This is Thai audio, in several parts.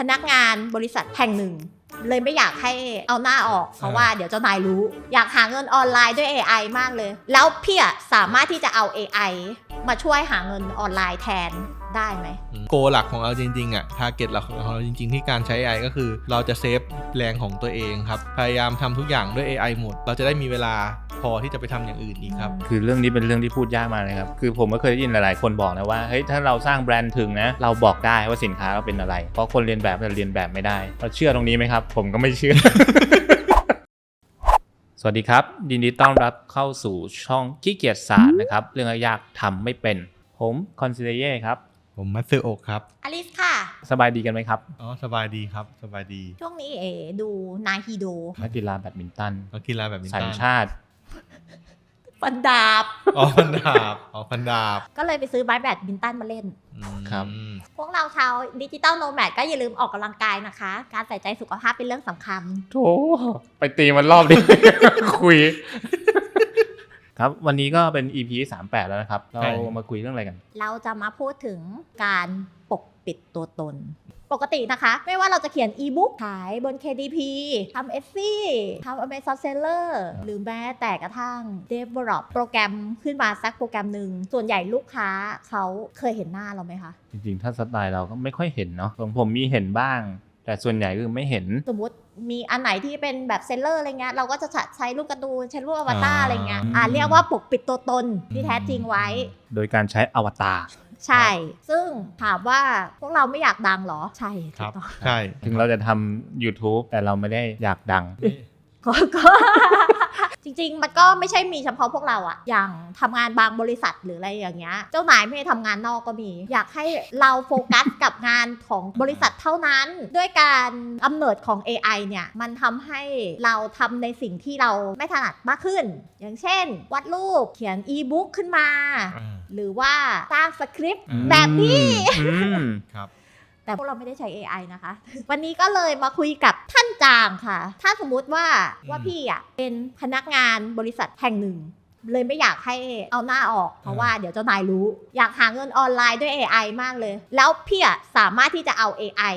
พนักงานบริษัทแห่งหนึ่ง เลยไม่อยากให้เอาหน้าออก เพราะว่าเดี๋ยวเจ้านายรู้ อยากหาเงินออนไลน์ด้วย AI มากเลย แล้วพี่อะสามารถที่จะเอา AI มาช่วยหาเงินออนไลน์แทน ได้ไหมโกหลักของเราจริงๆอะทาร์เก็ตหลักของเราจริง ๆ ที่การใช้ AI ก็คือเราจะเซฟแรงของตัวเองครับ พยายามทำทุกอย่างด้วย AI หมด เราจะได้มีเวลาพอที่จะไปทำอย่างอื่นอีกครับ คือเรื่องนี้เป็นเรื่องที่พูดยากมากเลยครับ คือผมก็เคยได้ยินหลายๆ คนบอกนะว่า เฮ้ย ถ้าเราสร้างแบรนด์ถึงนะ เราบอกได้ว่าสินค้าเราเป็นอะไร เพราะคนเรียนแบบจะเรียนแบบไม่ได้ เราเชื่อตรงนี้ไหมครับ ผมก็ไม่เชื่อ สวัสดีครับ ยินดีต้อนรับเข้าสู่ช่องขี้เกียจศาสตร์นะครับ เรื่องยากๆทำไม่เป็น ผมคอนซิเดเย่ครับ ผมมัตสึโอกครับ อลิสค่ะ สบายดีกันไหมครับอ๋อสบายดีครับสบายดีช่วงนี้เอ๋ดูนาฮิโดนักกีฬาแบดมินตันก็กีฬาแบบมินสัตัญนชาติฟันดาบ อ๋อพันดาบอ๋อพันดาบก็เลยไปซื้อไม้แบดมินตันมาเล่นอืมครับพวกเราชาวดิจิตอลโนแมดก็อย่าลืมออกกำลังกายนะคะ การใส่ใจสุขภาพเป็นเรื่องสำคัญ โถไปตีมันรอบนี้คุย ครับวันนี้ก็เป็น EP 38 แล้วนะครับ เรามาคุยเรื่องอะไรกัน เราจะมาพูดถึงการปกปิดตัวตน ปกตินะคะ ไม่ว่าเราจะเขียนอีบุ๊กขายบน KDP ทำ Etsy ทำ Amazon Seller หรือแม้แต่กระทั่ง develop โปรแกรมขึ้นมาสักโปรแกรมหนึ่ง ส่วนใหญ่ลูกค้าเขาเคยเห็นหน้าเราไหมคะ จริงๆ ถ้าสไตล์เราก็ไม่ค่อยเห็นเนาะของผมมีเห็นบ้าง แต่ส่วนใหญ่คือไม่เห็น สมมติมีอันไหนที่เป็นแบบเซลเลอร์อะไรเงี้ยเราก็จะใช้รูปการ์ตูนใช้รูปอวตารอะไรเงี้ยอ่าเรียกว่าปกปิดตัวตนที่แท้จริงไว้ โดยการใช้อวตารใช่ ซึ่งถามว่าพวกเราไม่อยากดังเหรอ ใช่คถูรักบต้องใช่ ถึงเราจะทำ YouTube แต่เราไม่ได้อยากดังก็ก็ จริง ๆ มันก็ไม่ใช่มีเฉพาะพวกเราอะอย่างทำงานบางบริษัทหรืออะไรอย่างเงี้ย เจ้านายไม่ให้ทำงานนอกก็มี อยากให้เราโฟกัส กับงานของบริษัทเท่านั้น ด้วยการกำเนิดของ AI เนี่ย มันทำให้เราทำในสิ่งที่เราไม่ถนัดมากขึ้น อย่างเช่น วาดรูป เขียนอีบุ๊กขึ้นมาอ่าหรือว่าสร้างสคริปต์อืมแบบนี้ อืม ครับ แต่พวกเราไม่ได้ใช้ AI นะคะ วันนี้ก็เลยมาคุยกับท่านจางค่ะ ถ้าสมมุติว่าอืมว่าพี่อะเป็นพนักงานบริษัทแห่งหนึ่ง เลยไม่อยากให้เอาหน้าออก เพราะว่าเดี๋ยวเจ้านายรู้ อยากหาเงินออนไลน์ด้วย AI มากเลย แล้วพี่อะสามารถที่จะเอา AI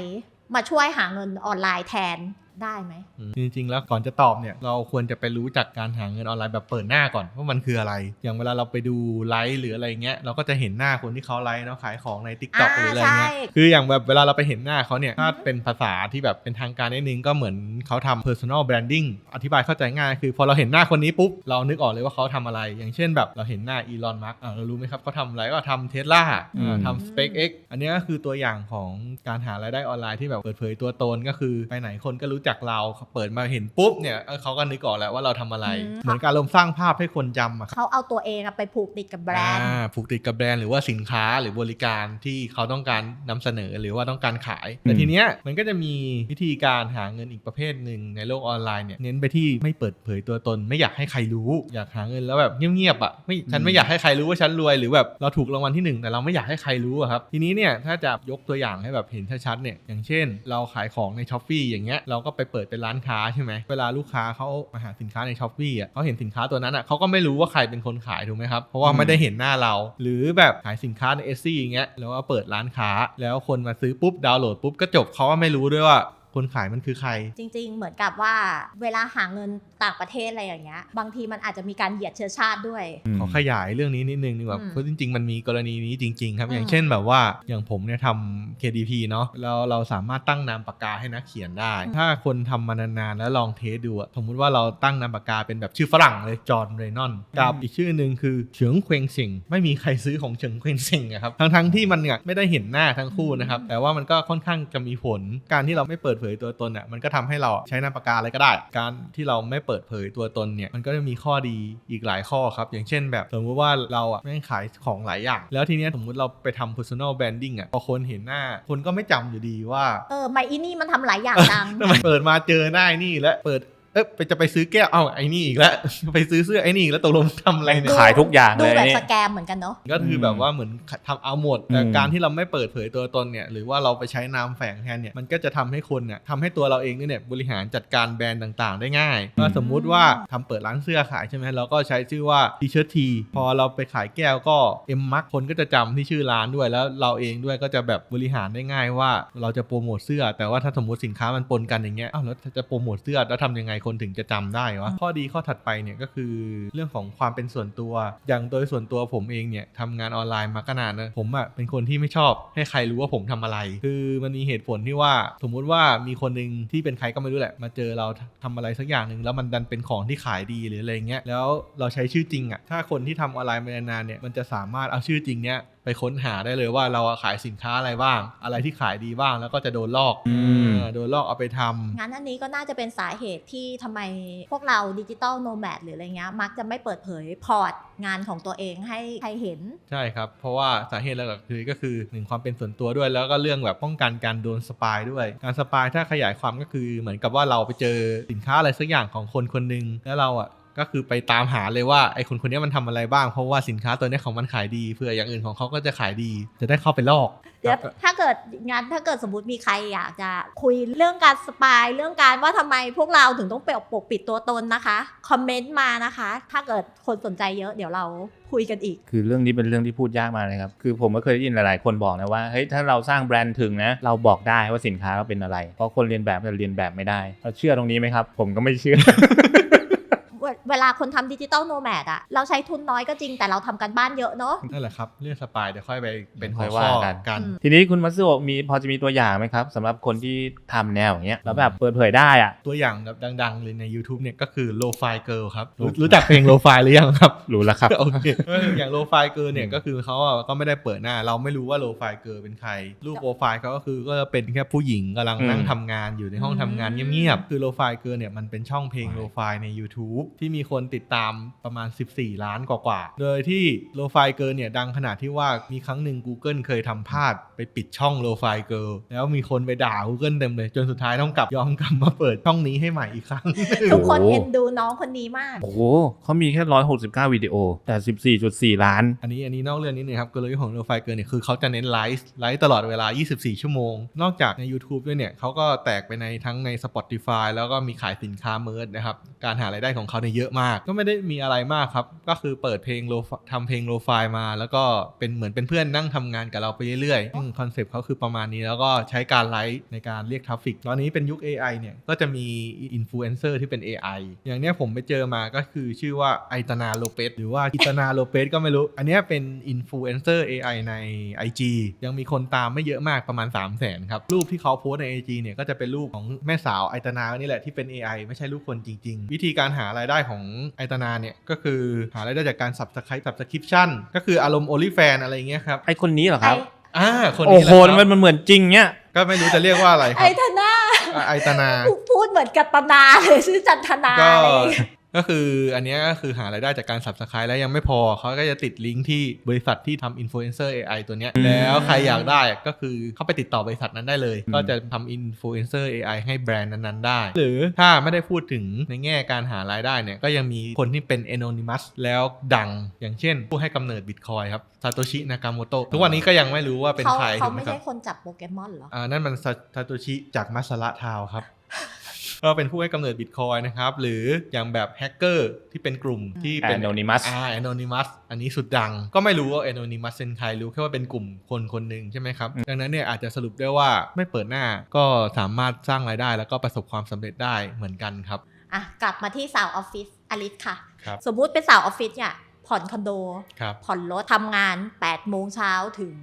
มาช่วยหาเงินออนไลน์แทน ได้ไหมอืมจริงๆ แล้วก่อนจะตอบเนี่ยเราควรจะไปรู้จักการหาเงินออนไลน์แบบเปิดหน้าก่อนว่ามันคืออะไร อย่างเวลาเราไปดูไลฟ์หรืออะไรเงี้ยเราก็จะเห็นหน้าคนที่เขาไลฟ์เนาะขายของใน t ิ k t o k อ่าหรืออะไรเงี้ยใช่คืออย่างแบบเวลาเราไปเห็นหน้าเขาเนี่ยถ้าอือฮึเป็นภาษาที่แบบเป็นทางการนิดนึงก็เหมือนเขาทำ personal branding อธิบายเข้าใจง่ายคือพอเราเห็นหน้าคนนี้ปุ๊บเรานึกออกเลยว่าเขาทำอะไร อย่างเช่นแบบเราเห็นหน้าอีลอนมัสก์เรารู้ไหมครับเขาทำอะไรก็ทำเทสลาอืมทำ SpaceX อันนี้ก็คือตัวอย่างของการหารายได้ออนไลน์ที่แบบเปิดเผยตัวตนก็คือไปไหนคนก็รู้จักเราเปิดมาเห็นปุ๊บเนี่ยเออเขาก็นึกออกแล้วว่าเราทำอะไรอืมเหมือนการลมสร้างภาพให้คนจำอะครับเขาเอาตัวเองอะไปผูกติดกับแบรนด์อ่าผูกติดกับแบรนด์หรือว่าสินค้าหรือบริการที่เขาต้องการนำเสนอหรือว่าต้องการขายแต่อืมทีเนี้ยมันก็จะมีวิธีการหาเงินอีกประเภทหนึ่งในโลกออนไลน์เนี่ยเน้นไปที่ไม่เปิดเผยตัวตน ไม่อยากให้ใครรู้อยากหาเงินแล้วแบบเงียบๆอะไม่ฉันไม่อยากให้ใครรู้ว่าฉันรวยหรือแบบเราถูกรางวัลที่หนึ่งแต่เราไม่อยากให้ใครรู้อะครับทีนี้เนี่ยถ้าจะยกตัวอย่างให้แบบเห็นชัดๆเนี่ยอย่างเช่น เราขายของในช้อปปีอย่างเงี้ยเราก็ไปไปเปิดเป็นร้านค้าใช่ไหมเวลาลูกค้าเขามาหาสินค้าในช้อปปี้อะเขาเห็นสินค้าตัวนั้นอะเขาก็ไม่รู้ว่าใครเป็นคนขายถูกไหมครับเพราะว่าไม่ได้เห็นหน้าเรา หรือแบบขายสินค้าในเอซี่อย่างเงี้ยแล้วว่าเปิดร้านค้า แล้วคนมาซื้อปุ๊บดาวน์โหลดปุ๊บก็จบเขาก็ไม่รู้ด้วยว่า คนขายมันคือใคร จริง ๆ เหมือนกับว่าเวลาหาเงินต่างประเทศอะไรอย่างเงี้ย บางทีมันอาจจะมีการเหยียดเชื้อชาติด้วยอืมขอขยายเรื่องนี้นิดนึงดีกว่าอืมเพราะจริง ๆ มันมีกรณีนี้จริง ๆ ครับอืมอย่างเช่นแบบว่าอย่างผมเนี่ยทำ KDP เนาะแล้วเราสามารถตั้งนามปากกาให้นักเขียนได้ ถ้าคนทำมานานๆแล้วลองเทสดูอะสมมุติว่าเราตั้งนามปากกาเป็นแบบชื่อฝรั่งเลยจอห์นเรนอนกับอีกชื่อหนึ่งคือเฉิงเควงซิงไม่มีใครซื้อของเฉิงเควงซิงอะครับทั้งๆที่มันเนี่ยไม่ได้เห็นหน้าทั้งคู่นะครับแต่ว่ามันก็ค่อนข้างจะมีผลการที่เราไม่เปิดเผยตัวตนอะมันก็ทำให้เราใช้นามปากกาอะไรก็ได้ การที่เราไม่เปิดเผยตัวตนเนี่ยมันก็จะมีข้อดีอีกหลายข้อครับ อย่างเช่นแบบสมมติว่าเราอะแม่งขายของหลายอย่าง แล้วทีเนี้ยสมมติเราไปทำ personal branding อะพอคนเห็นหน้า คนก็ไม่จำอยู่ดีว่า เออไมอีนี่มันทำหลายอย่างจังทำไมเปิดมาเจอหน้านี่และเปิด เอ๊ะไปจะไปซื้อแก้วเอ้าไอ้นี่อีกแล้วไปซื้อเสื้อไอ้นี่อีกแล้วตกลงทำอะไรเนี่ย ขายทุกอย่างดูเลยแบบนี่ สแกมเหมือนกันเนาะ ก็คือแบบว่าเหมือนทำเอาหมดแต่อืม การที่เราไม่เปิดเผยตัวตนเนี่ยหรือว่าเราไปใช้นามแฝงแทนเนี่ยมันก็จะทำให้คนเนี่ยทำให้ตัวเราเองเนี่ยบริหารจัดการแบรนด์ต่างๆ ได้ง่ายก็สมมุติว่าทำเปิดร้านเสื้อขายใช่ไหมเราก็ใช้ชื่อว่าทีเชิร์ตทีพอเราไปขายแก้วก็เอ็มมักคนก็จะจำที่ชื่อร้านด้วยแล้วเราเองด้วยก็จะแบบบริหารได้ง่ายว่าเราจะโปรโมทเสื้อ แต่ว่าถ้าสมมติสินค้ามันปนกันอย่างเงี้ยอ้าวแล้วจะโปรโมทเสื้อแล้วทำยังไงคนถึงจะจำได้วะข้อดีข้อถัดไปเนี่ยก็คือเรื่องของความเป็นส่วนตัว อย่างโดยส่วนตัวผมเองเนี่ยทำงานออนไลน์มาก็นานนะผมอะ่ะเป็นคนที่ไม่ชอบให้ใครรู้ว่าผมทำอะไร คือมันมีเหตุผลที่ว่าสมมุติว่ามีคนหนึ่งที่เป็นใครก็ไม่รู้แหละ มาเจอเราทำอะไรสักอย่างหนึ่งแล้วมันดันเป็นของที่ขายดีหรืออะไรเงี้ยแล้วเราใช้ชื่อจริงอะ่ะถ้าคนที่ทำออนไลน์มานานเนี่ยมันจะสามารถเอาชื่อจริงเนี้ย ไปค้นหาได้เลยว่าเราอะขายสินค้าอะไรบ้าง อะไรที่ขายดีบ้างแล้วก็จะโดนลอกอืมเออโดนลอกเอาไปทำงั้นอันนี้ก็น่าจะเป็นสาเหตุที่ทำไมพวกเราดิจิตอลโนแมดหรืออะไรเงี้ยมักจะไม่เปิดเผยพอร์ตงานของตัวเองให้ใครเห็น ใช่ครับ เพราะว่าสาเหตุหลักๆคือก็คือหนึ่งความเป็นส่วนตัวด้วย แล้วก็เรื่องแบบป้องกันการโดนสปายด้วย การสปายถ้าขยายความก็คือเหมือนกับว่าเราไปเจอสินค้าอะไรสักอย่างของคนคนหนึ่งแล้วเราอะ ก็คือไปตามหาเลยว่าไอ้คนคนนี้มันทำอะไรบ้าง เพราะว่าสินค้าตัวเนี้ยของมันขายดีเพื่ออย่างอื่นของเขาก็จะขายดี จะได้เข้าไปลอกเดี๋ยวครับถ้าเกิดงานถ้าเกิดสมมติมีใครอยากจะคุยเรื่องการสปายเรื่องการว่าทำไมพวกเราถึงต้องเปลปกปิดตัวตนนะคะคอมเมนต์มานะคะ ถ้าเกิดคนสนใจเยอะเดี๋ยวเราคุยกันอีก คือเรื่องนี้เป็นเรื่องที่พูดยากมากเลยครับคือผมก็เคยได้ยินหลายๆ คนบอกนะว่าเฮ้ยถ้าเราสร้างแบรนด์ถึงนะเราบอกได้ว่าสินค้าเราเป็นอะไร เพราะคนเรียนแบบจะเรียนแบบไม่ได้เราเชื่อตรงนี้ไหมครับ ผมก็ไม่เชื่อเว เวลาคนทำดิจิตอลโนแมดอะเราใช้ทุนน้อยก็จริงแต่เราทำกันบ้านเยอะเนาะนั่นแหละครับ เรื่องสปายเดี๋ยวค่อยไปเป็นหัค่วอยข้อว่ากันกันอืมทีนี้คุณมัตสึโอะมีพอจะมีตัวอย่างไหมครับสำหรับคนที่ทำแนวอย่างเงี้ยแล้วแบบเปิดเผยได้อะตัวอย่างแบบดัง ๆ เลยใน YouTube เนี่ยก็คือ Lo Fi Girl ครับรู้รู้จักเพลง Lo Fi หรือยังครับรู้แล้วครับโอเคเอออย่างโลไฟเกอร์เนี่ยก็คือเขาอะก็ไม่ได้เปิดหน้า เราไม่รู้ว่าโลไฟเกอร์เป็นใครรูปโปรไฟล์เขาก็คือก็เป็นแค่ผู้หญิงกำลังนั่งอืมทำงานอยู่ในห้องทำงานเงียบๆคือโลไฟเกอร์เนี่ยมันเป็นช่องเพลงโลไฟใน YouTube ที่มีคนติดตามประมาณ 14 ล้านกว่าๆ โดยที่โลไฟเกอร์เนี่ยดังขนาดที่ว่ามีครั้งหนึ่ง Google เคยทำพลาดไปปิดช่องโลไฟเกอร์แล้วมีคนไปด่า Google เต็มเลย จนสุดท้ายต้องกลับยอมกลับมาเปิดช่องนี้ให้ใหม่อีกครั้ง ทุกคนโอ้โหเอ็นดูน้องคนนี้มาก โอ้โหเขามีแค่ร้อยหกสิบเก้าวิดีโอ แต่สิบสี่จุดสี่ล้าน อันนี้อันนี้นอกเรื่องนิดนึงครับกลยุทธ์ของโลไฟเกินเนี่ยคือเขาจะเน้นไลฟ์ไลฟ์ตลอดเวลา 24 ชั่วโมง นอกจากใน YouTube ด้วยเนี่ยเขาก็แตกไปในทั้งใน Spotify แล้วก็มีขายสินค้าเมิร์ดนะครับการหารายได้ของเขาเนี่ยเยอะมาก ก็ไม่ได้มีอะไรมากครับ ก็คือเปิดเพลงโลทำเพลงโลไฟมา แล้วก็เป็นเหมือนเป็นเพื่อนนั่งทำงานกับเราไปเรื่อยๆคอนเซปต์เขาคือประมาณนี้แล้วก็ใช้การไลฟ์ในการเรียกทราฟฟิกตอนนี้เป็นยุค AI เนี่ยก็จะมีอินฟลูเอนเซอร์ที่เป็น AI อย่างเนี้ยผมไปเจอมาก็คือชื่อว่าไอตนาโลเปสหรือว่าอิตนาโลเปสก็ไม่รู้ อันเนี้ยเป็นอินฟลูเอนเซอร์ AI ใน IG ยังมีคนตามไม่เยอะมากประมาณ 3 0 0 0 0 0ครับ รูปที่เขาโพสใน IG เนี่ยก็จะเป็นรูปของแม่สาวไอตนานี่แหละที่เป็น AI ไม่ใช่รูปคนจริง ๆ วิธีการหารายได้ของไอตนาเนี่ยก็คือหารายได้จากการ subscribe subscription ก็คืออารมณ์ OnlyFan อะไรอย่างเงี้ยครับไอคนนี้เหรอครับอ่าคนโอ้นี้แหโหละคมัรับนมันเหมือนจริงเนี้ยก็ไม่รู้จะเรียกว่าอะไรคไอ้รับธนาอะไอตนาพูดเหมือนกัตนาเลยชื่อจันทนาก็เลย ก็คืออันเนี้ยก็คือหารายได้จากการ subscribe แล้วยังไม่พอ เขาก็จะติดลิงก์ที่บริษัทที่ทำ influencer AI ตัวเนี้ยอืมแล้วใครอยากได้ก็คือเข้าไปติดต่อบริษัทนั้นได้เลยอืมก็จะทำ influencer AI ให้แบรนด์นั้นๆได้ หรือถ้าไม่ได้พูดถึงในแง่การหารายได้เนี่ย ก็ยังมีคนที่เป็น anonymous แล้วดังอย่างเช่น ผู้ให้กำเนิด Bitcoin ครับซาโตชินากาโมโตะทุกวันนี้ก็ยังไม่รู้ว่าเป็นเขาใครเขาถูกไหมไม่ครัใช่บคนจับโปเกมอนเหรออ่านั่นมันซาโตชิจากมัสระทาวครับ ก็เป็นผู้ให้กำเนิดบิตคอยนะครับ หรืออย่างแบบแฮกเกอร์ที่เป็นกลุ่มที่เป็น Anonymous อ่า anonymous อันนี้สุดดัง ก็ไม่รู้ว่า anonymous เป็นใครรู้แค่ว่าเป็นกลุ่มคนคนหนึ่งใช่ไหมครับ ดังนั้นเนี่ยอาจจะสรุปได้ว่าไม่เปิดหน้าก็สามารถสร้างรายได้ แล้วก็ประสบความสำเร็จได้เหมือนกันครับอะกลับมาที่สาวออฟฟิศอลิสค่ะ ครับ สมมุติเป็นสาวออฟฟิศเนี่ยผ่อนคอนโด ครับ ผ่อนรถทำงาน8โมงเช้าถึง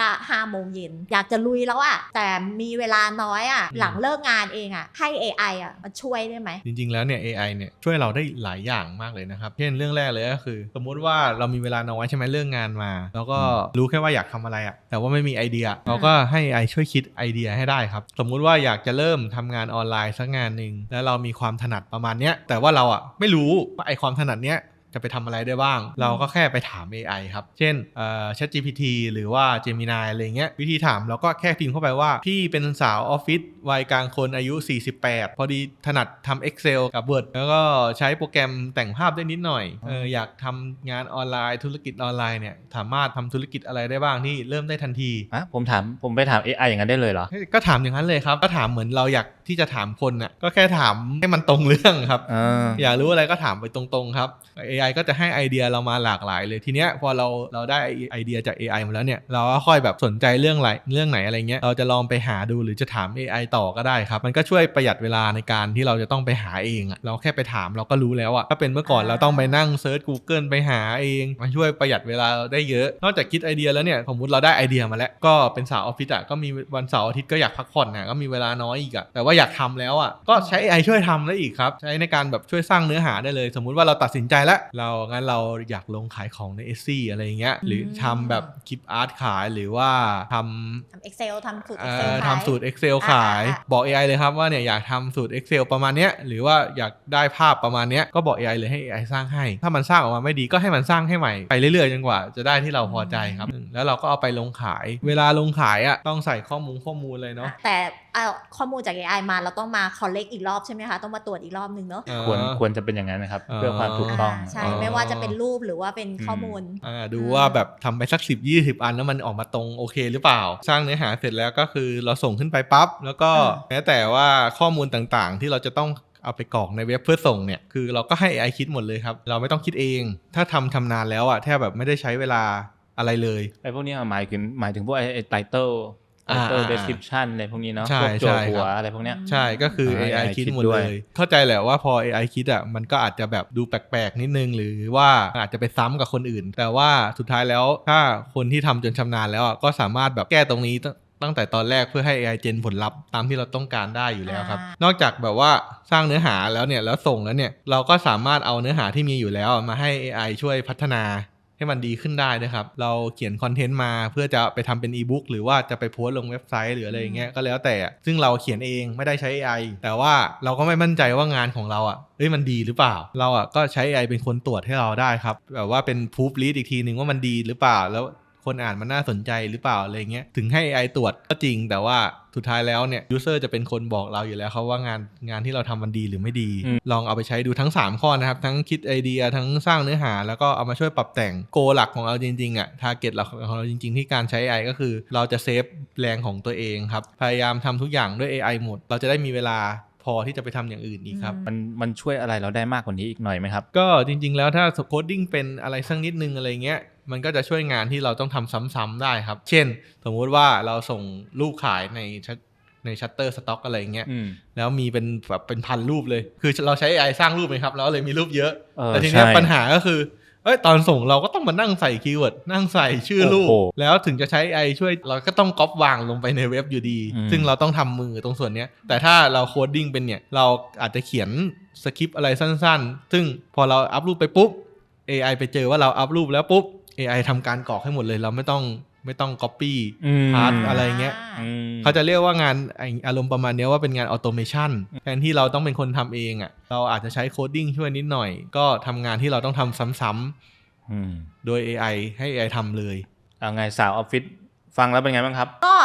ก็5โมงเย็นอยากจะลุยแล้วอะแต่มีเวลาน้อยอะอืมหลังเลิกงานเองอะให้ AI อะมาช่วยได้ไหม จริง ๆ แล้วเนี่ย AI เนี่ยช่วยเราได้หลายอย่างมากเลยนะครับ เช่นเรื่องแรกเลยก็คือ สมมุติว่าเรามีเวลาน้อยใช่ไหมเรื่องงานมา แล้วก็รู้แค่ว่าอยากทำอะไรอะแต่ว่าไม่มีไอเดีย เราก็ให้ AI ช่วยคิดไอเดียให้ได้ครับ สมมุติว่าอยากจะเริ่มทำงานออนไลน์สักงานหนึ่งแล้วเรามีความถนัดประมาณเนี้ยแต่ว่าเราอะไม่รู้ว่าไอความถนัดเนี้ย จะไปทำอะไรได้บ้าง เราก็แค่ไปถาม AI ครับ เช่นเอ่อ ChatGPT หรือว่า Gemini อะไรเงี้ยวิธีถามเราก็แค่พิมพ์เข้าไปว่า พี่เป็นสาวออฟฟิศวัยกลางคนอายุ 48 พอดีถนัดทำ Excel กับ Word แล้วก็ใช้โปรแกรมแต่งภาพได้นิดหน่อยเอออยากทำงานออนไลน์ธุรกิจออนไลน์เนี่ยสามารถทำธุรกิจอะไรได้บ้างที่เริ่มได้ทันทีอะผมถามผมไปถาม AI อย่างนั้นได้เลยเหรอก็ถามอย่างนั้นเลยครับก็ถามเหมือนเราอยากที่จะถามคนน่ะก็แค่ถามให้มันตรงเรื่องครับเอออยากรู้อะไรก็ถามไปตรงๆครับ AI ก็จะให้ไอเดียเรามาหลากหลายเลยทีเนี้ยพอเราเราได้ไอเดียจาก AI มาแล้วเนี่ยเราก็ค่อยแบบสนใจเรื่องอะไรเรื่องไหนอะไรเงี้ยเราจะลองไปหาดูหรือจะถาม AI ต่อก็ได้ครับ มันก็ช่วยประหยัดเวลาในการที่เราจะต้องไปหาเองอะเราแค่ไปถามเราก็รู้แล้วอะถ้าเป็นเมื่อก่อนเราต้องไปนั่งเซิร์ช Google ไปหาเองมันช่วยประหยัดเวลาได้เยอะ นอกจากคิดไอเดียแล้วเนี่ยสมมติเราได้ไอเดียมาแล้วก็เป็นสาวออฟฟิศอะก็มีวันเสาร์อาทิตย์ก็อยากพักผ่อนอะก็มีเวลาน้อยอีกอะแต่ว่าอยากทำแล้วอะก็ใช้ AI ช่วยทำได้อีกครับ ใช้ในการแบบช่วยสร้างเนื้อหาได้เลย สมมุติว่าเราตัดสินใจแล้ว เรางั้นเราอยากลงขายของใน s ออะไรอย่างเงี้ยหรือทำแบบคลิปอาร์ตขายหรือว่าทำทำ Excel ทำสูตรเอ่ Excel อขายทำสูตร Excel ขายอ่าอ่าบอก AI เลยครับว่าเนี่ยอยากทำสูตร Excel ประมาณเนี้ยหรือว่าอยากได้ภาพประมาณเนี้ยก็บอก AI เลยให้ AI สร้างให้ ถ้ามันสร้างออกมาไม่ดีก็ให้มันสร้างให้ใหม่ไปเรื่อยๆจนกว่าจะได้ที่เราพอใจครับอืมแล้วเราก็เอาไปลงขาย เวลาลงขายอะต้องใส่ข้อมูลข้อมูลเลยเนาะแต่เอาข้อมูลจาก AI มาเราต้องมา collect อีกรอบใช่ไหมคะ ต้องมาตรวจอีกรอบหนึ่งเนอะควรควรจะเป็นอย่างนั้นนะครับอ่าเพื่อความถูกต้องาใช่อ๋อไม่ว่าจะเป็นรูปหรือว่าเป็นข้อมูลอ่าดูว่าแบบทำไปสัก 10 20 อันแล้วมันออกมาตรงโอเคหรือเปล่า สร้างเนื้อหาเสร็จแล้วก็คือเราส่งขึ้นไปปั๊บแล้วก็อ่าแม้แต่ว่าข้อมูลต่างๆ ที่เราจะต้องเอาไปกรอกในเว็บเพื่อส่งเนี่ย คือเราก็ให้ AI คิดหมดเลยครับ เราไม่ต้องคิดเอง ถ้าทำทำนานแล้วอะแทบแบบไม่ได้ใช้เวลาอะไรเลยไอ้พวกนี้หมายถึงหมายถึงพวกไอ้ไอ้ไตเติล ไตอ่าเติลอ่าเดสคริปชันอะไรพวกนี้เนาะใช่พวกโจทย์ใช่หัครัวบอะไรพวกเนี้ยใช่ก็คืออ่า AI AI คิดคิดหมดด้เลวยยเข้าใจแหละว่าพอ AI คิดอะมันก็อาจจะแบบดูแปลกๆนิดนึง หรือว่าอาจจะไปซ้ำกับคนอื่น แต่ว่าสุดท้ายแล้วถ้าคนที่ทำจนชำนาญแล้วอะก็สามารถแบบแก้ตรงนี้ตั้งตั้งแต่ตอนแรกเพื่อให้ AI เจนผลลัพธ์ตามที่เราต้องการได้อยู่แล้วครับอ่านอกจากแบบว่าสร้างเนื้อหาแล้วเนี่ยแล้วส่งแล้วเนี่ยเราก็สามารถเอาเนื้อหาที่มีอยู่แล้วมาให้ AI ช่วยพัฒนา ให้มันดีขึ้นได้นะครับ เราเขียนคอนเทนต์มาเพื่อจะไปทำเป็นอีบุ๊กหรือว่าจะไปโพสต์ลงเว็บไซต์หรืออะไรอย่างเงี้ยก็แล้วแต่ ซึ่งเราเขียนเองไม่ได้ใช้ AI แต่ว่าเราก็ไม่มั่นใจว่างานของเราอะเอ้ยมันดีหรือเปล่า เราอะก็ใช้ AI เป็นคนตรวจให้เราได้ครับแบบว่าเป็นพูฟลีดอีกทีหนึ่งว่ามันดีหรือเปล่าแล้ว คนอ่านมันน่าสนใจหรือเปล่าอะไรเงี้ยถึงให้ AI ตรวจก็จริงแต่ว่าสุดท้ายแล้วเนี่ยยูเซอร์จะเป็นคนบอกเราอยู่แล้วครับว่างานงานที่เราทำมันดีหรือไม่ดีอืมลองเอาไปใช้ดูทั้ง 3 ข้อนะครับ ทั้งคิดไอเดียทั้งสร้างเนื้อหา แล้วก็เอามาช่วยปรับแต่งโกหลักของเราจริงๆอะทาร์เก็ตหลักของเราจริง ๆ ที่การใช้ AI ก็คือเราจะเซฟแรงของตัวเองครับพยายามทำทุกอย่างด้วย AI หมด เราจะได้มีเวลาพอที่จะไปทำอย่างอื่นอีกครับอืมันมันช่วยอะไรเราได้มากกว่านี้อีกหน่อยไหมครับ ก็จริง ๆ แล้วถ้าโคดดิ้งเป็นอะไรสักนิดนึงอะไรเงี้ย มันก็จะช่วยงานที่เราต้องทำซ้ำๆได้ครับ เช่น สมมุติว่าเราส่งรูปขายในชัตในชัตเตอร์สต็อกอะไรเงี้ยอืมแล้วมีเป็นแบบเป็นพันรูปเลย คือเราใช้ AI สร้างรูปไหมครับ แล้วเลยมีรูปเยอะเออแต่ทีเนี้ยใช่ปัญหาก็คือเอ้ยตอนส่งเราก็ต้องมานั่งใส่คีย์เวิร์ดนั่งใส่ชื่อรูปโอ้โหแล้วถึงจะใช้ AI ช่วยเราก็ต้องก๊อปวางลงไปในเว็บอยู่ดีอืมซึ่งเราต้องทำมือตรงส่วนเนี้ยแต่ถ้าเราโคดดิ้งเป็นเนี่ย เราอาจจะเขียนสคริปต์อะไรสั้นๆ ซึ่งพอเราอัพรูปไปปุ๊บ AI ไปเจอว่าเราอัพรูปแล้วปุ๊บ AI ทำการกรอกให้หมดเลย เราไม่ต้องไม่ต้อง copy อืมพาร์ทอะไรเงี้ยอืมเขาจะเรียกว่างานไอ้อารมณ์ประมาณเนี้ยว่าเป็นงานออโตเมชันแทนที่เราต้องเป็นคนทำเองอะ่ะเราอาจจะใช้โคดดิ้งช่วยนิดหน่อย ก็ทำงานที่เราต้องทำซ้ำอืมๆโดย AI ให้ AI ทำเลยเอาไงสาวออฟฟิศฟังแล้วเป็นไงบ้างครับ ก็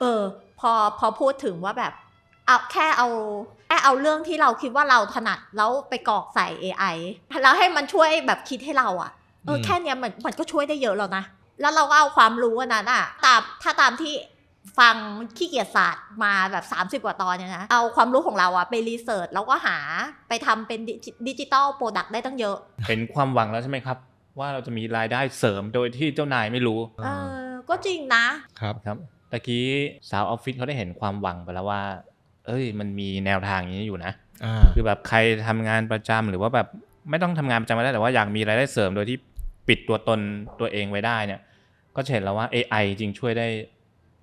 เออพอพอพูดถึงว่าแบบเอาแค่เอาแค่เอาเรื่องที่เราคิดว่าเราถนัดแล้วไปกรอกใส่ AI แล้วให้มันช่วยแบบคิดให้เราอะ เออมแค่เนี้ยมันมันก็ช่วยได้เยอะแล้วนะ แล้วเราก็เอาความรู้อันนั้นอะตามถ้าตามที่ฟังขี้เกียจศาสตร์มาแบบ 30 กว่าตอนเนี่ยนะ เอาความรู้ของเราอะไปรีเสิร์ชแล้วก็หาไปทำเป็นดิจิตอลโปรดักต์ได้ตั้งเยอะ เห็นความหวังแล้วใช่ไหมครับ ว่าเราจะมีรายได้เสริมโดยที่เจ้านายไม่รู้ เออ ก็จริงนะ ครับครับตะกี้สาวออฟฟิศเขาได้เห็นความหวังไปแล้วว่า เอ้ย มันมีแนวทางอย่างนี้อยู่นะอ่าคือแบบใครทำงานประจำหรือว่าแบบไม่ต้องทำงานประจำก็ได้แต่ว่าอยากมีรายได้เสริมโดยที่ ปิดตัวตนตัวเองไว้ได้เนี่ย ก็จะเห็นแล้วว่า AI จริงช่วยได้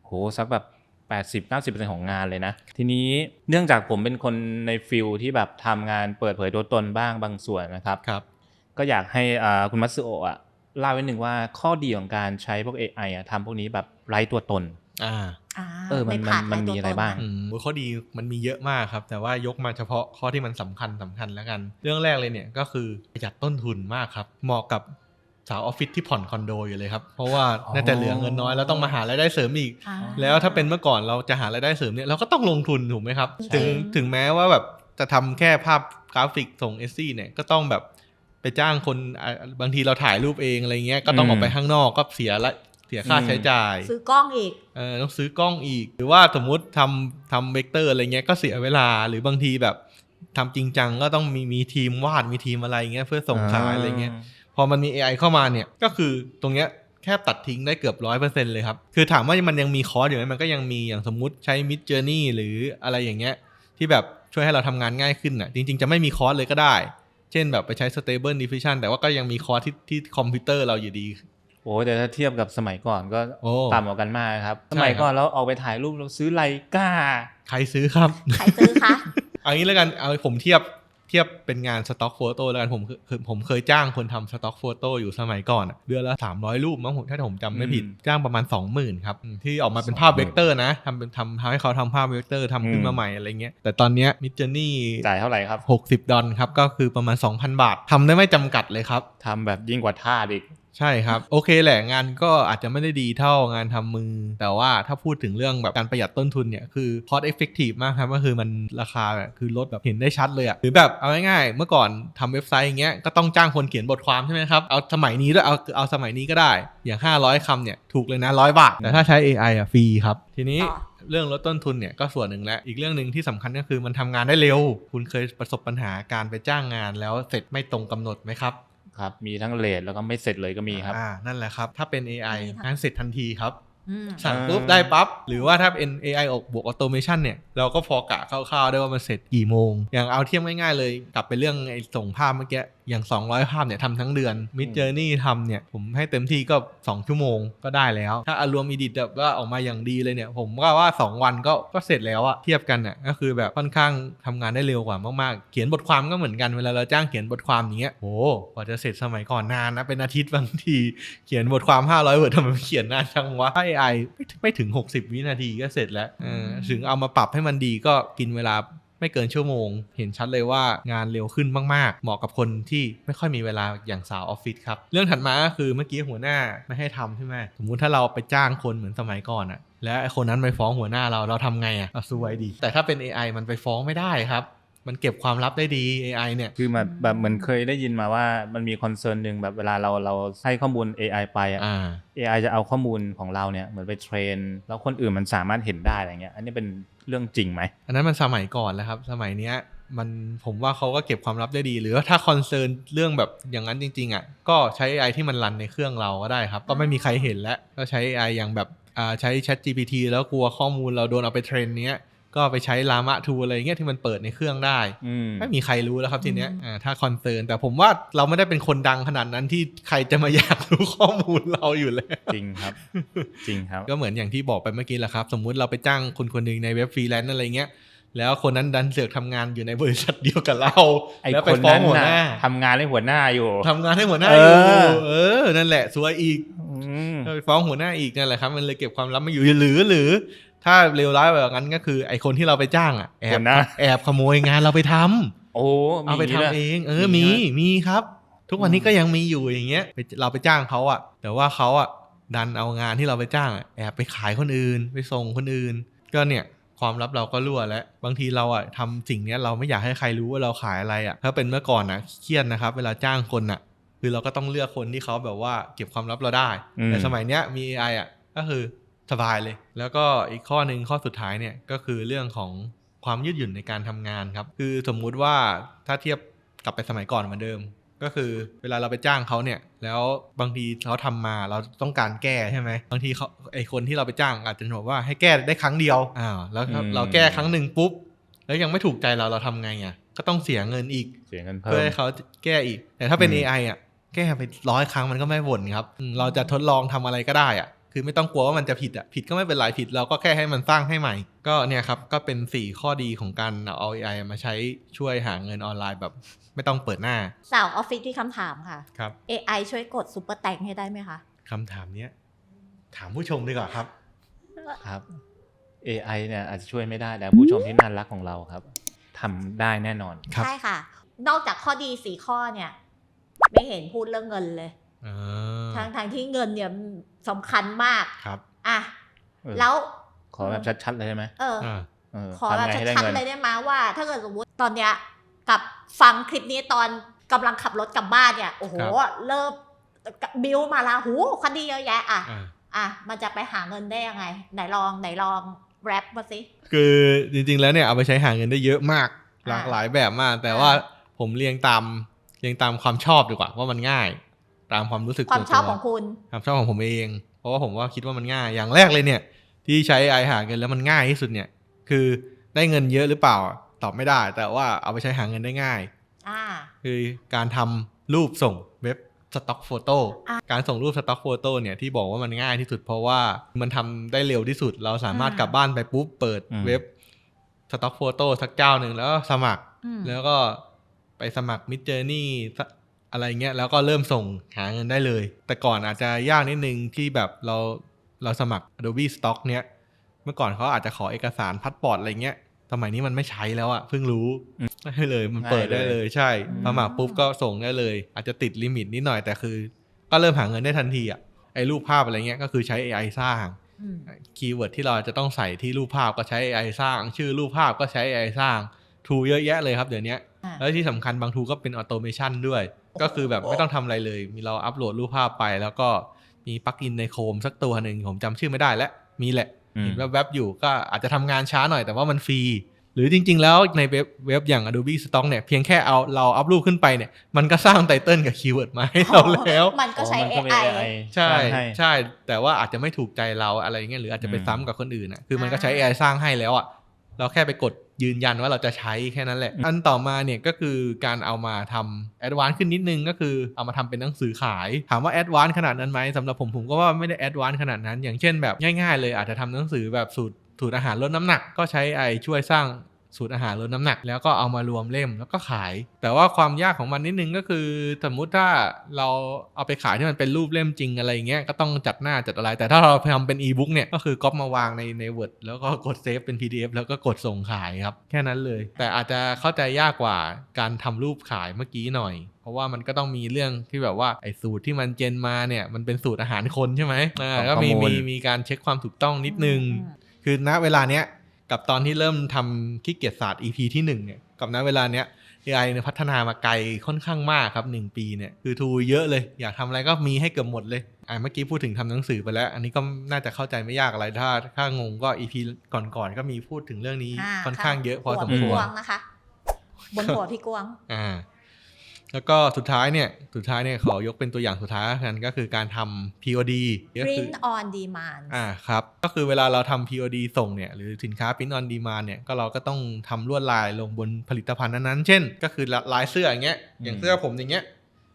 โหสักแบบ 80-90%ของงานเลยนะ ทีนี้เนื่องจากผมเป็นคนในฟิลที่แบบทำงานเปิดเผยตัวตนบ้างบางส่วนนะครับครับ ก็อยากให้อ่าคุณมัตสึโอะอะเล่าไว้หนึ่งว่าข้อดีของการใช้พวก AI อะทำพวกนี้แบบไร้ตัวตนอ่าอ่าเออมันไผ่ามันใตัวมีอะไรตนบ้างอืมข้อดีมันมีเยอะมากครับ แต่ว่ายกมาเฉพาะข้อที่มันสำคัญสำคัญแล้วกัน เรื่องแรกเลยเนี่ยก็คือประหยัดต้นทุนมากครับ เหมาะกับ สาวออฟฟิศที่ผ่อนคอนโดอยู่เลยครับ เพราะว่าอ๋อน่าจะเหลือเงินน้อยแล้วต้องมาหารายได้เสริมอีกอ่าแล้วถ้าเป็นเมื่อก่อนเราจะหารายได้เสริมเนี่ยเราก็ต้องลงทุนถูกไหมครับใช่ถึงถึงแม้ว่าแบบจะทำแค่ภาพกราฟิกส่งเอซี่เนี่ยก็ต้องแบบไปจ้างคนอะบางทีเราถ่ายรูปเองอะไรเงี้ยก็ต้องออกไปข้างนอกก็เสียละเสียค่าใช้จ่าย ซื้อกล้องอีกเออต้องซื้อกล้องอีก หรือว่าสมมุติทำทำเวกเตอร์อะไรเงี้ยก็เสียเวลาหรือบางทีแบบทำจริงจังก็ต้องมีมีทีมวาดมีทีมอะไรเงี้ยเพื่อส่งขายอะไรเงี้ยพ อมันมี AI เข้ามาเนี่ย ก็คือตรงเนี้ยแค่ตัดทิ้งได้เกือบร้อยเปอร์เซ็นเลยครับ คือถามว่ามันยังมีคอร์สอยู่ไหมมันก็ยังมีอย่างสมมุติใช้ Mid Journey หรืออะไรอย่างเงี้ยที่แบบช่วยให้เราทำงานง่ายขึ้นอะจริง ๆ จะไม่มีคอร์สเลยก็ได้ เช่นแบบไปใช้ Stable Diffusion แต่ว่าก็ยังมีคอร์สที่ที่คอมพิวเตอร์เราอยู่ดีโอ้แต่ถ้าเทียบกับสมัยก่อนก็โอ้ต่ำกว่ากันมากครับใช่สมัยครับก่อนเราออกไปถ่ายรูปเราซื้อไลกาใครซื้อครับ ใครซื้อคะเอางี้แล้วกันเอาผมเทียบ เทียบเป็นงานสต็อกโฟโต้แล้วกันผมคือผมเคยจ้างคนทำสต็อกโฟโต้อยู่สมัยก่อนอะเดือนละ 300 รูปมั้งผมถ้าผมจำไม่ผิดอืมจ้างประมาณ 20,000ครับอืมที่ออกมาเป็นภาพ20,000เวกเตอร์นะทำเป็นทำทำให้เขาทำภาพเวกเตอร์ทำขึ้นอืมมาใหม่อะไรเงี้ยแต่ตอนเนี้ยมิจเจอร์นี่จ่ายเท่าไหร่ครับ 60 ดอลครับก็คือประมาณ 2,000 บาททำได้ไม่จำกัดเลยครับทำแบบยิ่งกว่าทาสอีก ใช่ครับ โอเคแหละงานก็อาจจะไม่ได้ดีเท่างานทำมือ แต่ว่าถ้าพูดถึงเรื่องแบบการประหยัดต้นทุนเนี่ย คือ cost effective มากครับก็คือมันราคาแบบคือลดแบบเห็นได้ชัดเลยอะหรือแบบเอาง่ายๆเมื่อก่อนทำเว็บไซต์อย่างเงี้ยก็ต้องจ้างคนเขียนบทความใช่ไหมครับ เอาสมัยนี้ด้วยเอาเอาสมัยนี้ก็ได้ อย่าง 500คำเนี่ยถูกเลยนะร้อยบาทแต่ถ้าใช้ AI อะฟรีครับ ทีนี้ต่อเรื่องลดต้นทุนเนี่ยก็ส่วนหนึ่งแล้ว อีกเรื่องหนึ่งที่สำคัญก็คือมันทำงานได้เร็ว คุณเคยประสบปัญหาการไปจ้างงานแล้วเสร็จไม่ตรงกำหนดไหมครับ ครับมีทั้งเลทแล้วก็ไม่เสร็จเลยก็มีครับอ่านั่นแหละครับ ถ้าเป็น AI มีค่ะงานเสร็จทันทีครับอืมสั่งอ่าปุ๊บได้ปั๊บ หรือว่าถ้าเป็น AI ออกบวกออโตเมชันเนี่ย เราก็พอกะคร่าวๆ ได้ว่ามันเสร็จกี่โมง อย่างเอาเทียบง่ายๆเลย กลับไปเรื่องไอ้ส่งภาพเมื่อกี้ อย่าง 200 ภาพเนี่ยทำทั้งเดือน Mid Journey ทำเนี่ยผมให้เต็มที่ก็ 2 ชั่วโมงก็ได้แล้ว ถ้าอารวมอีดิทแบบว่าออกมาอย่างดีเลยเนี่ย ผมก็ว่า 2 วันก็ก็เสร็จแล้วอะเทียบกันอะก็คือแบบค่อนข้างทำงานได้เร็วกว่ามากๆ เขียนบทความก็เหมือนกันเวลาเราจ้างเขียนบทความอย่างเงี้ยโอ้กว่าจะเสร็จสมัยก่อนนานนะเป็นอาทิตย์บางทีเขียนบทความ 500เวิร์ดทำไมมันเขียนนานจังวะถ้า AI ไม่ถึงไม่ถึง 60 วินาทีก็เสร็จแล้วเออถึงเอามาปรับให้มันดีก็กินเวลา ไม่เกินชั่วโมง เห็นชัดเลยว่างานเร็วขึ้นมาก ๆ เหมาะกับคนที่ไม่ค่อยมีเวลาอย่างสาวออฟฟิศครับ เรื่องถัดมาก็คือเมื่อกี้หัวหน้าไม่ให้ทำใช่ไหมสมมุติถ้าเราไปจ้างคนเหมือนสมัยก่อนอะแล้วไอ้คนนั้นไปฟ้องหัวหน้าเราเราทำไงอะเอาซวยดี แต่ถ้าเป็น AI มันไปฟ้องไม่ได้ครับมันเก็บความลับได้ดี AI เนี่ย คือแบบแบบเหมือนเคยได้ยินมาว่ามันมีคอนเซิร์นหนึ่งแบบเวลาเราเราให้ข้อมูล AI ไปอะอ่า AI จะเอาข้อมูลของเราเนี่ยเหมือนไปเทรน แล้วคนอื่นมันสามารถเห็นได้อะไรเงี้ย อันนี้เป็น เรื่องจริงไหม อันนั้นมันสมัยก่อนแล้วครับ สมัยเนี้ยมันผมว่าเขาก็เก็บความลับได้ดี หรือว่าถ้าคอนเซิร์นเรื่องแบบอย่างนั้นจริง ๆอะก็ใช้ AI ที่มันรันในเครื่องเราก็ได้ครับ ก็ไม่มีใครเห็นแล้วก็ใช้ AI อย่างแบบใช้ Chat GPT แล้วกลัวข้อมูลเราโดนเอาไปเทรนเนี้ย ก็ไปใช้ Llama 2อะไรเงี้ยที่มันเปิดในเครื่องได้อืมไม่มีใครรู้แล้วครับทีเนี้ยอืมอ่าถ้าคอนเซิร์นแต่ผมว่าเราไม่ได้เป็นคนดังขนาดนั้นที่ใครจะมาอยากรู้ข้อมูลเราอยู่แล้ว จริงครับ จริงครับ ก็เหมือนอย่างที่บอกไปเมื่อกี้แหละครับ สมมุติเราไปจ้างคนคนหนึ่งในเว็บฟรีแลนซ์อะไรเงี้ยแล้วคนนั้นดันเสือกทำงานอยู่ในบริษัทเดียวกับเราไอ้แล้วคไปนฟ้องนั้นหัวหน่ะน้าทำงานให้หัวหน้าอยู่ทำงานให้หัวหน้าเออยู่อเออ นั่นแหละซวยอีกอืมไปฟ้องหัวหน้าอีกนั่นแหละครับ มันเลยเก็บความลับไม่อยู่หรือหรือ ถ้าเลวร้ายแบบนั้นก็คือไอคนที่เราไปจ้างอะแอหับวหน้าแอบขโมยงานเราไปทำโอ้เอาไปมีทำด้วยเอง เออมีมีด้วยมีครับ ทุกวันนี้ก็ยังมีอยู่อย่างเงี้ยไปเราไปจ้างเขาอะแต่ว่าเขาอะดันเอางานที่เราไปจ้างอะแอบไปขายคนอื่น ไปส่งคนอื่น ก็เนี่ยความลับเราก็รั่วแล้ว บางทีเราอะทำสิ่งเนี้ยเราไม่อยากให้ใครรู้ว่าเราขายอะไรอะถ้าเป็นเมื่อก่อนนะเครียดนะครับ เวลาจ้างคนอะคือเราก็ต้องเลือกคนที่เขาแบบว่าเก็บความลับเราได้อืมแต่สมัยเนี้ยมี AI อะก็คือ สบายเลย แล้วก็อีกข้อหนึ่งข้อสุดท้ายเนี่ยก็คือเรื่องของความยืดหยุ่นในการทำงานครับ คือสมมุติว่าถ้าเทียบกลับไปสมัยก่อนเหมือนเดิม ก็คือเวลาเราไปจ้างเขาเนี่ย แล้วบางทีเขาทำมาเราต้องการแก้ใช่ไหมบางทีเขาไอคนที่เราไปจ้างอาจจะบอกว่าให้แก้ได้ครั้งเดียวอ้าวแล้วถ้าอืมเราแก้ครั้งหนึ่งปุ๊บแล้วยังไม่ถูกใจเราเราทำไงอะก็ต้องเสียเงินอีกเสียเงินเพื่เพิ่อมให้เขาแก้อีก แต่ถ้าเป็นอืม AI อะแก้ไปร้อยครั้งมันก็ไม่บ่นครับอืมเราจะทดลองทำอะไรก็ได้อะ คือไม่ต้องกลัวว่ามันจะผิดอะผิดก็ไม่เป็นไรผิด เราก็แค่ให้มันสร้างให้ใหม่ ก็เนี่ยครับ ก็เป็น 4 ข้อดีของการเอา AI มาใช้ช่วยหาเงินออนไลน์แบบ ไม่ต้องเปิดหน้า สาวออฟฟิศที่คำถามค่ะครับ AI ช่วยกดซุปเปอร์แตงให้ได้ไหมคะคำถามเนี้ยถามผู้ชมดีกว่าครับ ครับ AI เนี่ยอาจจะช่วยไม่ได้แต่ผู้ชมที่น่ารักของเราครับทำได้แน่นอนครับใช่ค่ะ นอกจากข้อดีสี่ข้อเนี่ย ไม่เห็นพูดเรื่องเงินเลย อ่า ทางทางที่เงินเนี่ยสำคัญมากครับอะเออแล้วขอแบบชัดๆเลยได้ไหมเอออ่าเออขอแบบทำไงให้ได้ชัดเงินๆเลยได้ไหมว่า ถ้าเกิดสมมติตอนเนี้ยกับฟังคลิปนี้ตอนกำลังขับรถกลับบ้านเนี่ยโอ้โหเริ่มบิวมาละหูคดีเยอะแยะอะอ่าอะมันจะไปหาเงินได้ยังไง ไหนลองไหนลองแรปมาสิคือจริงๆแล้วเนี่ยเอาไปใช้หาเงินได้เยอะมากอ่าหลากหลายแบบมาก แต่ว่าอ่าผมเรียงตามเรียงตามความชอบดีกว่าว่ามันง่าย ตามความรู้สึกความส่นชอบตัวของคุณความชอบของผมเอง เพราะว่าผมว่าคิดว่ามันง่ายอย่างแรกเลยเนี่ย ที่ใช้ AI หาเงินแล้วมันง่ายที่สุดเนี่ย คือได้เงินเยอะหรือเปล่าตอบไม่ได้ แต่ว่าเอาไปใช้หาเงินได้ง่ายอ่าคือการทำรูปส่งเว็บสต็อกโฟโต้อะการส่งรูปสต็อกโฟโต้เนี่ยที่บอกว่ามันง่ายที่สุดเพราะว่ามันทำได้เร็วที่สุด เราสามารถอ่ากลับบ้านไปปุ๊บเปิดอืมเว็บสต็อกโฟโต้สักเจ้าหนึ่งแล้วก็สมัครอืมแล้วก็ไปสมัครมิ d เจอร์นี่ อะไรเงี้ยแล้วก็เริ่มส่งหาเงินได้เลย แต่ก่อนอาจจะยากนิดนึงที่แบบเราเราสมัคร Adobe Stock เนี้ยเมื่อก่อนเขาอาจจะขอเอกสารพัสปอร์ตอะไรเงี้ยสมัยนี้มันไม่ใช้แล้วอะเพิ่งรู้อืมได้เลยมันเปิดได้เลยใช่อืมสมัครปุ๊บก็ส่งได้เลย อาจจะติดลิมิตนิดหน่อยแต่คือ ก็เริ่มหาเงินได้ทันทีอะไอ้รูปภาพอะไรเงี้ยก็คือใช้ AI สร้างอืมคีย์เวิร์ดที่เราจะต้องใส่ที่รูปภาพก็ใช้ AI สร้าง ชื่อรูปภาพก็ใช้ AI สร้างทูเยอะแยะเลยครับเดี๋ยวนี้อ่าแล้วที่สำคัญบางทูก็เป็นออโตเมชันด้วย ก็คือแบบไม่ต้องทำอะไรเลย มีเราอัปโหลดรูปภาพไป แล้วก็มีปลั๊กอินในโคมสักตัวหนึ่งผมจำชื่อไม่ได้แล้วมีแหละอืมเห็นแวบๆอยู่ก็อาจจะทำงานช้าหน่อยแต่ว่ามันฟรีหรือจริง ๆ แล้วในเว็บเว็บอย่าง Adobe Stock เนี่ยเพียงแค่เอาเราอัปรูปขึ้นไปเนี่ยมันก็สร้างไตเติลกับคีย์เวิร์ดมาให้เราแล้ว มันก็ใช้อ๋อมันก็เป็น AI AI ใช่สร้างห้ใช่ แต่ว่าอาจจะไม่ถูกใจเราอะไรเงี้ยหรืออาจจะไปอืมซ้ำกับคนอื่นอะคือมันก็ใช้อ่า AI สร้างให้แล้วอะเราแค่ไปกด ยืนยันว่าเราจะใช้แค่นั้นแหละ อันต่อมาเนี่ยก็คือการเอามาทำแอดวานซ์ขึ้นนิดนึงก็คือเอามาทำเป็นหนังสือขาย ถามว่าแอดวานซ์ขนาดนั้นไหมสำหรับผมผมก็ว่าไม่ได้แอดวานซ์ขนาดนั้น อย่างเช่นแบบง่ายๆเลยอาจจะทำหนังสือแบบสูตรสูตรอาหารลดน้ำหนักก็ใช้ AI ช่วยสร้าง สูตรอาหารลดน้ำหนัก แล้วก็เอามารวมเล่มแล้วก็ขาย แต่ว่าความยากของมันนิดนึงก็คือ สมมุติถ้าเราเอาไปขายที่มันเป็นรูปเล่มจริงอะไรเงี้ยก็ต้องจัดหน้าจัดอะไร แต่ถ้าเราทำเป็นอีบุ๊กเนี่ยก็คือก๊อปมาวางในใน Word แล้วก็กดเซฟเป็น PDF แล้วก็กดส่งขายครับ แค่นั้นเลย แต่อาจจะเข้าใจยากกว่าการทำรูปขายเมื่อกี้หน่อยเพราะว่ามันก็ต้องมีเรื่องที่แบบว่าไอ้สูตรที่มันเจนมาเนี่ยมันเป็นสูตรอาหารคนใช่ไหมอ่าของก็มีข้อมูลมีมีการเช็คความถูกต้องนิดนึงอืมคือณเวลาเนี้ย กับตอนที่เริ่มทำขี้เกียจศาสตร์ EP ที่หนึ่งเนี่ย กับณเวลาเนี้ย AI เนี่ยพัฒนามาไกลค่อนข้างมากครับ 1 ปีเนี่ย คือทูเยอะเลย อยากทำอะไรก็มีให้เกือบหมดเลยอ่าเมื่อกี้พูดถึงทำหนังสือไปแล้ว อันนี้ก็น่าจะเข้าใจไม่ยากอะไรถ้าถ้างงก็ EP ก่อนๆก็มีพูดถึงเรื่องนี้อ่าค่อนข้างเยอะพอสมหัวคพี่วกรวงนะคะบนหัวพี่กวง อ่า แล้วก็สุดท้ายเนี่ยสุดท้ายเนี่ยขอยกเป็นตัวอย่างสุดท้ายแล้วกันก็คือการทำ POD ก็คือ print on demand อ่าครับ ก็คือเวลาเราทำ POD ส่งเนี่ยหรือสินค้า print on demand เนี่ยก็เราก็ต้องทำลวดลายลงบนผลิตภัณฑ์นั้นๆ เช่น ก็คือลายเสื้ออย่างเงี้ยอย่างเสื้อผมอย่างเงี้ย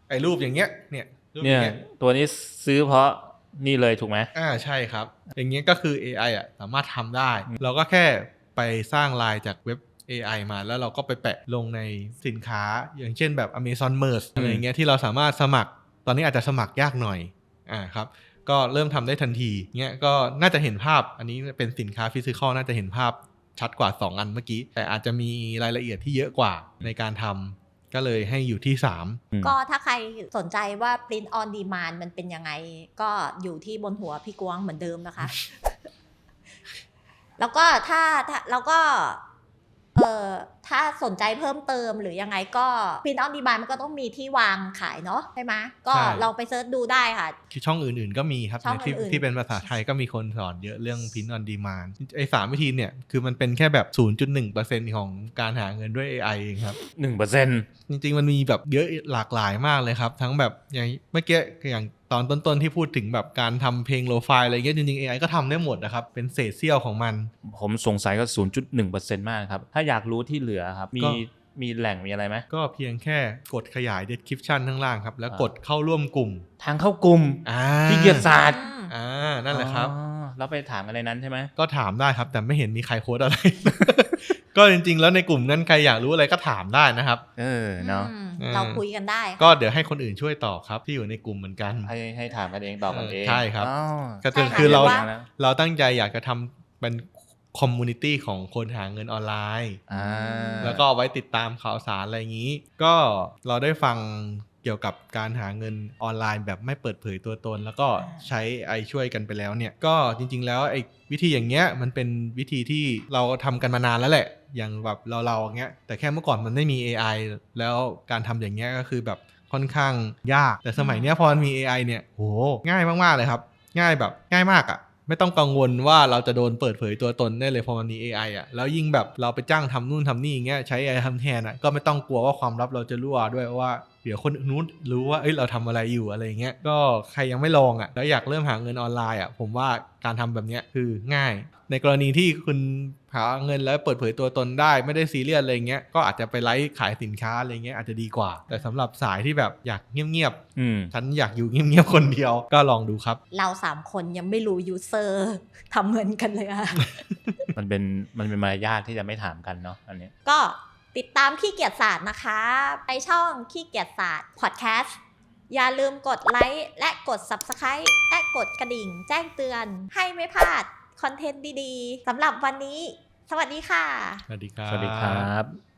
ไอ้รูปอย่างเงี้ยเนี่ยรูปอเนี่ยย่างเงี้ยตัวนี้ซื้อเพราะนี่เลยถูกไหมอ่าใช่ครับ อย่างเงี้ยก็คือ AI อะสามารถทำได้ เราก็แค่ไปสร้างลายจากเว็บ AI มาแล้วเราก็ไปแปะลงในสินค้า อย่างเช่นแบบ Amazon Merch อะไรเงี้ยที่เราสามารถสมัคร ตอนนี้อาจจะสมัครยากหน่อยอ่าครับก็เริ่มทำได้ทันทีเงี้ยก็น่าจะเห็นภาพ อันนี้เป็นสินค้าฟิสิกอลน่าจะเห็นภาพชัดกว่า 2 อันเมื่อกี้ แต่อาจจะมีรายละเอียดที่เยอะกว่าในการทำก็เลยให้อยู่ที่ 3 ก็ถ้าใครสนใจว่า print on demand มันเป็นยังไง ก็อยู่ที่บนหัวพี่กวงเหมือนเดิมนะคะ แล้วก็ถ้าถ้าแล้วก็ เอ่อถ้าสนใจเพิ่มเติมหรือยังไงก็ print on demand มันก็ต้องมีที่วางขายเนาะใช่ไหมก็ใช่ ลองไปเซิร์ชดูได้ค่ะ คือช่องอื่นๆก็มีครับช่องในที่อื่นๆ ที่เป็นภาษาไทยก็มีคนสอนเยอะเรื่อง print on demand ไอ้สามวิธีเนี่ย คือมันเป็นแค่แบบ 0.1%ของการหาเงินด้วย AI เองครับ หนึ่งเปอร์เซ็นต์จริงๆมันมีแบบเยอะหลากหลายมากเลยครับ ทั้งแบบอย่างเมื่อกี้อย่าง ตอนต้นๆที่พูดถึงแบบการทำเพลงโลไฟล์อะไรเงี้ยจริงๆ AI ก็ทำได้หมดนะครับ เป็นเศษเสี้ยวของมัน ผมสงสัยก็ศูนย์จุดหนึ่งเปอร์เซ็นต์มากครับ ถ้าอยากรู้ที่เหลือครับ มีก็ มีแหล่งมีอะไรไหมก็เพียงแค่กดขยาย description ข้างล่างครับ แล้วอ่ากกดเข้าร่วมกลุ่ม ทางเข้ากลุ่มอ่าขี้เกียจศาสตร์อืมอ่านั่นแหละครับอ๋อแล้วไปถามอะไรนั้นใช่ไหมก็ถามได้ครับ แต่ไม่เห็นมีใครโค้ดอะไร ก็จริงๆ แล้วในกลุ่มนั้นใครอยากรู้อะไรก็ถามได้นะครับ เออเนาะอืมอืมเราคุยกันได้ ก็เดี๋ยวให้คนอื่นช่วยตอบครับที่อยู่ในกลุ่มเหมือนกัน ให้ให้ถามกันเองตอบกันเองใช่ครับอ๋อก็ใช่คือค่ะคือเราหรือว่าแล้วเราตั้งใจอยากจะทำเป็น คอมมูนิตี้ของคนหาเงินออนไลน์อ่าแล้วก็เอาไว้ติดตามข่าวสารอะไรอย่างนี้ ก็เราได้ฟังเกี่ยวกับการหาเงินออนไลน์แบบไม่เปิดเผยตัวตน แล้วก็ใช้ไอช่วยกันไปแล้วเนี่ย ก็จริง ๆ แล้วไอวิธีอย่างเงี้ยมันเป็นวิธีที่เราทำกันมานานแล้วแหละ อย่างแบบเราเราๆอย่างเงี้ยแต่แค่เมื่อก่อนมันไม่มี AI แล้วการทำอย่างเงี้ยก็คือแบบค่อนข้างยาก แต่สมัยเนี้ยพอมันมี AI เนี่ยโหง่ายมากๆเลยครับ ง่ายแบบง่ายมากอะ่ะ ไม่ต้องกังวลว่าเราจะโดนเปิดเผยตัวตนได้เลยพอมันมี AI อะแล้วยิ่งแบบเราไปจ้างทำนู่นทำนี่อย่างเงี้ยใช้ AI ทำแทนอะก็ไม่ต้องกลัวว่าความลับเราจะรั่วด้วยว่าเดี๋ยวคนนู้นรู้ว่าเอ้ยเราทำอะไรอยู่อะไรเงี้ยก็ใครยังไม่ลองอะแล้วอยากเริ่มหาเงินออนไลน์อะผมว่าการทำแบบเนี้ยคือง่าย ในกรณีที่คุณ หาเงินแล้วเปิดเผยตัวตนได้ไม่ได้ซีเรียสอะไรเงี้ยก็อาจจะไปไลฟ์ขายสินค้าอะไรเงี้ยอาจจะดีกว่า แต่สำหรับสายที่แบบอยากเงียบอืมๆฉันอยากอยู่เงียบๆคนเดียวก็ลองดูครับ เราสามคนยังไม่รู้ยูเซอร์ทำเงินกันเลยอะมันเป็นมันเป็นมารยาทที่จะไม่ถามกันเนาะอันเนี้ยก็ติดตามขี้เกียจศาสตร์นะคะ ไปช่องขี้เกียจศาสตร์พอดแคสต์อย่าลืมกดไลค์และกด Subscribe และกดกระดิ่ง แจ้งเตือนให้ไม่พลาดคอนเทนต์ดีๆสำหรับวันนี้ สวัสดีค่ะ สวัสดีครับ สวัสดีครับ